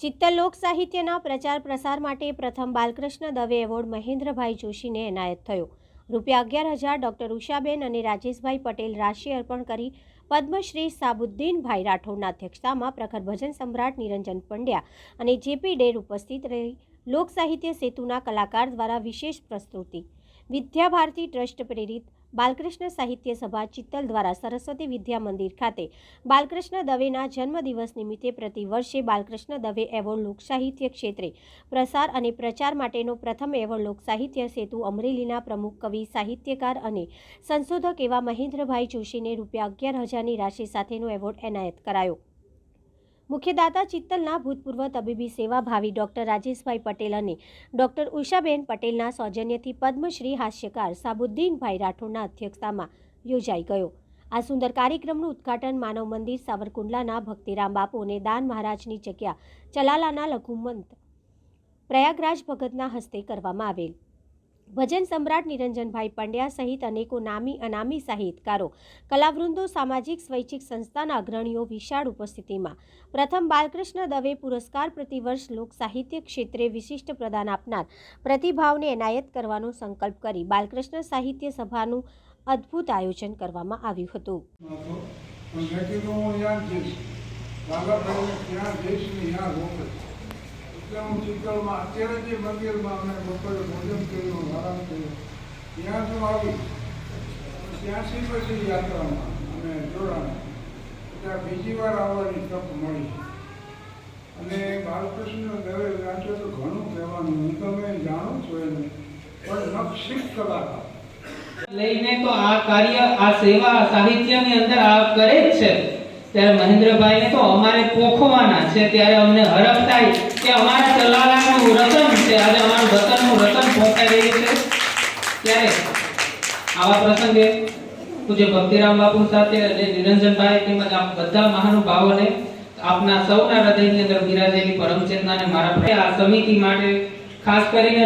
ચિત્તલ લોક સાહિત્યના પ્રચાર પ્રસાર માટે પ્રથમ બાલકૃષ્ણ દવે એવોર્ડ મહેન્દ્રભાઈ જોશીને એનાયત થયો. રૂપિયા અગિયાર હજાર ડોક્ટર ઉષાબેન અને રાજેશભાઈ પટેલ રાશિ અર્પણ કરી પદ્મશ્રી સાબુદ્દીનભાઈ રાઠોડના અધ્યક્ષતામાં પ્રખર ભજન સમ્રાટ નિરંજન પંડ્યા અને જેપી ડેર ઉપસ્થિત રહી લોક સાહિત્ય સેતુના કલાકાર દ્વારા વિશેષ પ્રસ્તુતિ. વિદ્યાભારતી ટ્રસ્ટ પ્રેરિત બાલકૃષ્ણ સાહિત્ય સભા ચિત્તલ દ્વારા સરસ્વતી વિદ્યા મંદિર ખાતે. બાલકૃષ્ણ દવેના જન્મદિવસ નિમિત્તે પ્રતિ વર્ષે બાલકૃષ્ણ દવે એવોર્ડ લોકસાહિત્ય ક્ષેત્રે પ્રસાર અને પ્રચાર માટેનો પ્રથમ એવોર્ડ લોકસાહિત્ય સેતુ અમરેલીના પ્રમુખ કવિ, સાહિત્યકાર અને સંશોધક એવા મહેન્દ્રભાઈ જોશીને રૂપિયા અગિયાર હજારની રાશિ સાથેનો એવોર્ડ એનાયત કરાયો. મુખ્યદાતા ચિત્તલના ભૂતપૂર્વ તબીબી સેવા ભાવી ડોક્ટર રાજેશભાઈ પટેલ અને ડોક્ટર ઉષાબેન પટેલના સૌજન્યથી પદ્મશ્રી હાસ્યકાર સાબુદ્દીનભાઈ રાઠોડના અધ્યક્ષતામાં યોજાઈ ગયો. આ સુંદર કાર્યક્રમનું ઉદ્ઘાટન માનવ મંદિર સાવરકુંડલાના ભક્તિરામ બાપુ અને દાન મહારાજની જગ્યા ચલાલાના લઘુમંત પ્રયાગરાજ ભગતના હસ્તે કરવામાં આવેલ. ભજન સમ્રાટ નિરંજનભાઈ પંડ્યા સહિત અનેકો નામી અનામી સાહિત્યકારો, કલાવૃંદો, સામાજિક, સ્વૈચ્છિક સંસ્થાના અગ્રણીઓ વિશાળ ઉપસ્થિતિમાં. પ્રથમ બાલકૃષ્ણ દવે પુરસ્કાર પ્રતિવર્ષ લોક સાહિત્ય ક્ષેત્રે વિશિષ્ટ પ્રદાન આપનાર પ્રતિભાવને એનાયત કરવાનો સંકલ્પ કરી બાલકૃષ્ણ સાહિત્ય સભાનું અદ્ભુત આયોજન કરવામાં આવ્યું હતું. ને અને બાલકૃષ્ણ તો ઘણું કહેવાનું તમે જાણું છો એને, પણ નક્ષિત કલાકાર લઈને તો આ કાર્ય, આ સેવા સાહિત્યની અંદર આ કરે જ છે. ત્યારે મહેન્દ્રભાઈને તો અમારે પોખવાના છે. ત્યારે અમને હરખ થાય કે અમારા ચલાલાનું રતન છે. આજે અમારું વતનનું રતન પહોંચાઈ રહ્યું છે. ત્યારે આવા પ્રસંગે પૂજ્ય ભક્તિરામ બાપુ સાથે અને નિરંજનભાઈ તેમજ આપ બધા મહાનુભાવોને આપના સૌના હૃદયની અંદર બિરાજેલી પરમ ચેતનાને મારા આ સમિતિ માટે ખાસ કરીને